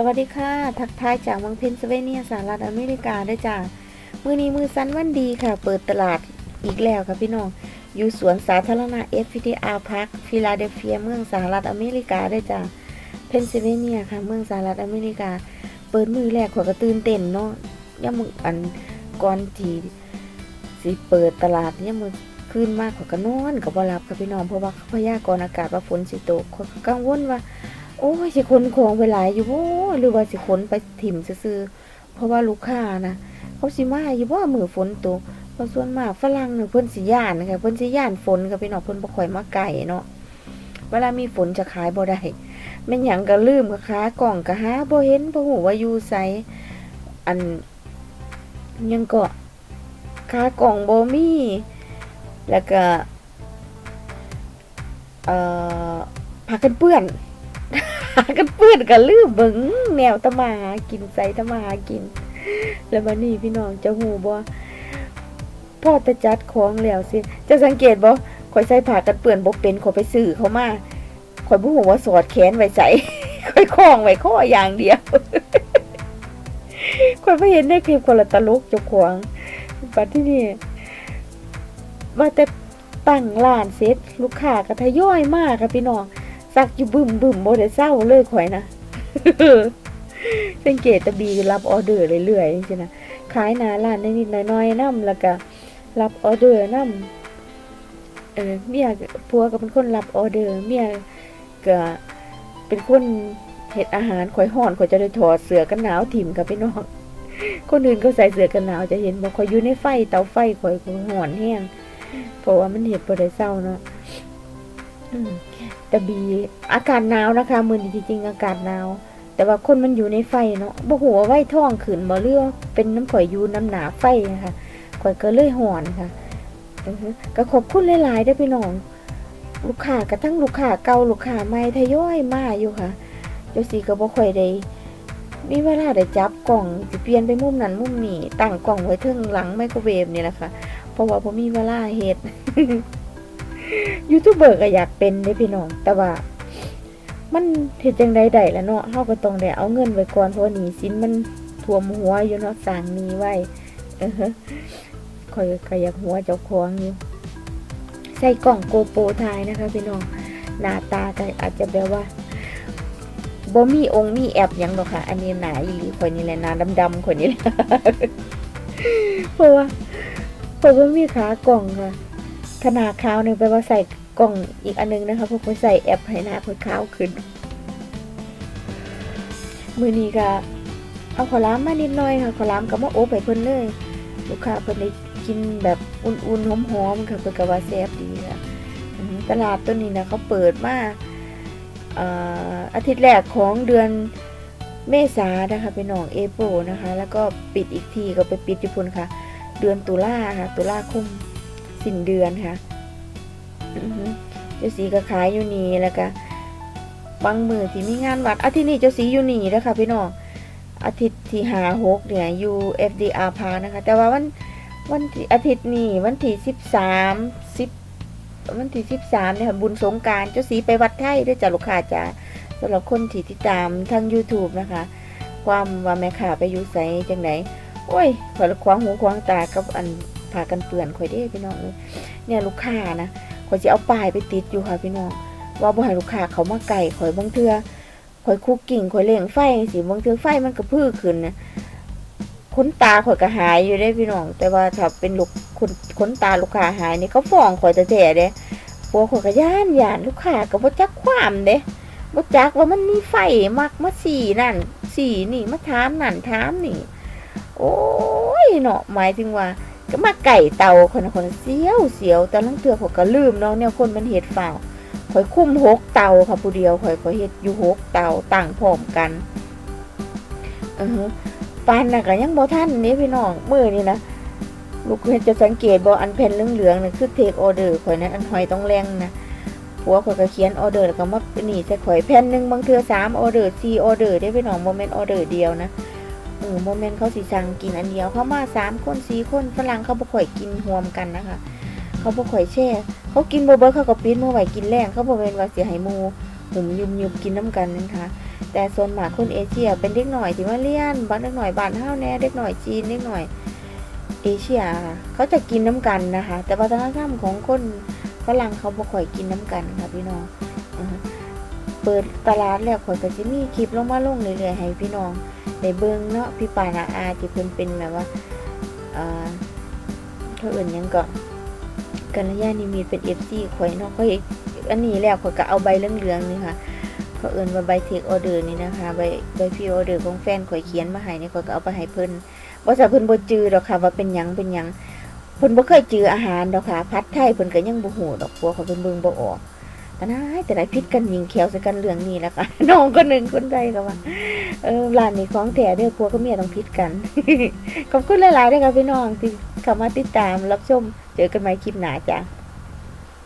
สวัสดีค่ะ ทักทายจากวังเพนซิลเวเนียสหรัฐอเมริกาด้วยจ้ามือนี้มือสันวันดีค่ะ เปิดตลาดอีกแล้วค่ะพี่น้อง อยู่สวนสาธารณะ FDR Park ฟิลาเดลเฟีย เมืองสหรัฐอเมริกาด้วยจ้าเพนซิลเวเนียค่ะ เมืองสหรัฐอเมริกา เปิดมือแรกขอยก็ตื่นเต้นเนาะย่ามืออันก่อนทีสิเปิดตลาดย่ามือขึ้นมากขอยก็นอนกับบ่หลับค่ะพี่น้องเพราะว่าพยากรณ์อากาศว่าฝนสิตกขอยก็กังวลว่า โอ้ยสิขนของไปหลายอยู่บ่หรือว่าสิขนไปถิ่มซื่อเพราะว่าลูกค้านะเขาสิมาอยู่บ่มือฝนตกเพราะส่วนมากฝรั่งเนี่ยเพิ่นสิย่านนะคะเพิ่นสิย่านฝนค่ะพี่น้องเพิ่นบ่ค่อยมาไกลเนาะเวลามีฝนจะขายบ่ได้แม่นหยังก็ลืมก็ขากล่องก็หาบ่เห็นบ่ฮู้ว่าอยู่ไสอันยังก็ขากล่องบ่มีแล้วก็เอ่อผ้ากันเปื้อน กันเปื้อนกันลืมเบิงแนวตะมาหากินใส่ตะมาหากิน แล้ววันนี้พี่น้องจะหูบ่พ่อจะจัดของแล้วสิ จะสังเกตบ่ข่อยใส่ผ้ากันเปื้อนบ่เป็นข่อยไปซื้อเขามาข่อยบ่ฮู้ว่าสอดแขนไว้ใส่ข่อยคล้องไว้ข้ออย่างเดียวข่อยไปเห็นในคลิปคนละตลกเจ้าของบัดที่นี่ว่าแต่ตั้งร้านเสร็จลูกค้าก็ทยอยมากค่ะพี่น้อง ซักอยู่บึมบึมโมได้เศร้าเลยข่อยนะสังเกตตะบีรับออเดอร์เรื่อยๆใช่นะขายนาร้านนิดๆน้อยๆน้ำแล้วก็รับออเดอร์น้ำเออเมียพัวก็เป็นคนรับออเดอร์ เมียก็เป็นคนเห็ดอาหารข่อยห่อนข่อยจะได้ถอดเสือกันหนาวถิ่มกับพี่น้องคนอื่นเขาใส่เสือกันหนาวจะเห็นบอกข่อยอยู่ในไฟเตาไฟข่อยข่อยห่อนแห้งเพราะว่ามันเห็ดบ่ได้เศร้าเนาะ อืมแต่บีอากาศหนาวนะคะมือนี้จริงๆอากาศหนาว แต่ว่าคนมันอยู่ในไฟเนาะบ่หัวาไว้ท้องขืนบ่เรื่อเป็นน้ำข่อยยูน้ำหนาไฟนะคะข่อยก็เลยหอนค่ะก็ขอบคุณหลายๆเด้พี่น้อง ลูกค้ากระทั่งลูกค้าเก่าลูกค้าใหม่ทยอยมาอยู่ค่ะเจ้าสีก็บ่ค่อยได้มีเวลาได้จับกล่องสิเปลี่ยนไปมุมนั้นมุมนี้ตั้งกล่องไว้เทิงหลังไมโครเวฟนี่แหละค่ะเพราะว่าบ่มีเวลาเฮ็ด ยูทูบเบอร์ก็อยากเป็นเด้พี่น้อง แต่ว่า มันเฮ็ดจังไดได้ล่ะเนาะเฮาก็ต้องได้เอาเงินไว้ก่อนเพราะว่าหนี้สินมันท่วมหัวอยู่เนาะสร้างหนี้ไว้เออฮะข่อยก็อยากหัวเจ้าของอยู่ใส่กล่องโกโปรถ่ายนะคะพี่น้องหน้าตาก็อาจจะแบบว่าบ่มีองค์มีแอปหยังดอกค่ะ อันนี้หนาอีหลีข่อยนี่แหละหนาดำๆข่อยนี่แหละเพราะว่าเพราะว่ามีขากล่องค่ะ ขนาดขาวหนึ่งไปว่าใส่กล่องอีกอันนึงนะคะเพราะคนใส่แอปให้หน้าคนขาวขึ้น มือนี้ก็เอาขอล้ามมานิดหน่อยค่ะขอล้ามกับมาโอบไปเพิ่นเลย ลูกค้าเพิ่นได้กินแบบอุ่นๆหอมๆค่ะเพิ่นก็ว่าแซ่บดีค่ะตลาดตัวนี้นะเขาเปิดมาเอ่ออาทิตย์แรกของเดือนเมษานะคะเป็นหนองเอโปนะคะ แล้วก็ปิดอีกทีก็ไปปิดญี่ปุ่นค่ะ เดือนตุลาค่ะตุลาคม สิ้นเดือนค่ะเจ้าสีก็ขายอยู่นี่แล้วก็บางมือที่มีงานวัดอาทิตย์นี้เจ้าสีอยู่นี่นะคะพี่น้องอาทิตย์ที่หาหกเนี่ยอยู่ FDR พานะคะ แต่ว่าวันวันที่อาทิตย์นี้วันที่สิบสามสิบวันที่สิบสามเนี่ยค่ะบุญสงการเจ้าสีไปวัดไทยด้วยจ้ะลูกค้าจ้าสำหรับคนที่ติดตามทาง YouTube นะคะ ความว่าแม่ค้าไปอยู่ไสจังไหนโอ้ยขอยละควางหูควางตากับอัน พากันเปื่อนข่อยเด้พี่น้องเอ้ยเนี่ยลูกค้านะข่อยจะเอาป้ายไปติดอยู่ค่ะพี่น้องว่าบ่ให้ลูกค้าเขามาไก่ข่อยบางเทือข่อยคุกกิ่งข่อยเลี้ยงไฟสิบางเทือไฟมันกระพือขึ้นนะขนตาข่อยก็หายอยู่ได้พี่น้อง แต่ว่าถ้าเป็นลูกขนขนตาลูกค้าหายนี่เขาฟ้องข่อยแต่แท้เด้พวกข่อยก็ย่านย่านลูกค้าก็บ่จักความเด้บ่จักว่ามันมีไฟมักมาสีนั่นสีนี่มาถามนั่นถามนี่ โอ้ยเนาะหมายถึงว่า ก็มาไก่เตาคนคนเสียวเสียวแต่ลังเทือผมก็ลืมเนาะเนี่ยคนมันเห็ดฝ่าวข่อยคุ้มหกเตาค่ะผู้เดียวข่อยข่อยเฮ็ดอยู่หกเตาต่างพร้อมกันอือปานน่ะก็ยังบ่ทันนี่พี่น้องมือนี่นะลูกเฮ็ดจะสังเกตบ่อันแผ่นเหลืองๆน่ะคือเทคออเดอร์ข่อยนั้นอันหอยต้องแรงนะผัวข่อยก็เขียนออเดอร์แล้วก็มานี่ใส่ข่อยแผ่นหนึ่งบางเทื่อ3ออเดอร์4ออเดอร์ได้พี่น้องบ่แม่นออเดอร์เดียวนะ เออโมเมนต์เขาสิสั่งกินอันเดียวเขามาสามคนสี่คนฝรั่งเขาบ่ค่อยกินรวมกันนะคะ เขาบ่ค่อยแช่ เขากินบ่เบิดเขาก็ปิดเมื่อไหวกินแรงเขาบ่เป็นว่าสิให้หมูหุ่มยุมยุมกินน้ำกันนะคะแต่ส่วนมากคนเอเชียเป็นเด็กหน่อยที่มาเรียนบ้างเด็กหน่อยบ้านเฮาแน่เด็กหน่อยจีนเด็กหน่อยเอเชียเขาจะกินน้ำกันนะคะ แต่วัฒนธรรมของคนฝรั่งเขาบ่ค่อยกินน้ำกันค่ะพี่น้องอ เปิดตลาดแล้วข่อยก็สิมีคลิปลงมาลงเรื่อยๆให้พี่น้องได้เบิ่งเนาะพี่ปานาอาที่เพิ่นเป็นแบบว่าเอ่าเขาเอิ้นยังก็กัลยาณิมิตเป็น FC ข่อยเนาะข่อยอันนี้แล้วข่อยก็เอาใบเหลืองๆนี่ค่ะเขาเอิ้นว่าใบเทคออเดอร์นี่นะคะใบใบพีออเดอร์ของแฟนข่อยเขียนมาให้นี่ข่อยก็เอาไปให้เพิ่นว่าจะเพิ่นบ่จือดอกค่ะ ว่าเป็นหยังเป็นหยังเพิ่นบ่เคยจืออาหารดอกค่ะพัดไทยเพิ่นก็ยังบ่ฮู้ดอกพวกเขาเพิ่นเบิ่งบ่ออก แต่าแต่ไหนพิษกันยิงแขวใส่กันเรื่องนี้แหละค่ะน้องคนหนึ่งคนใดก็ว่าเออร้านนี้ของแถ่เด้อพวกกับเมียต้องพิษกันขอบคุณหลายๆเด้ค่ะพี่น้องที่เข้ามาติดตามรับชมเจอกันใหม่คลิปหน้าจ้า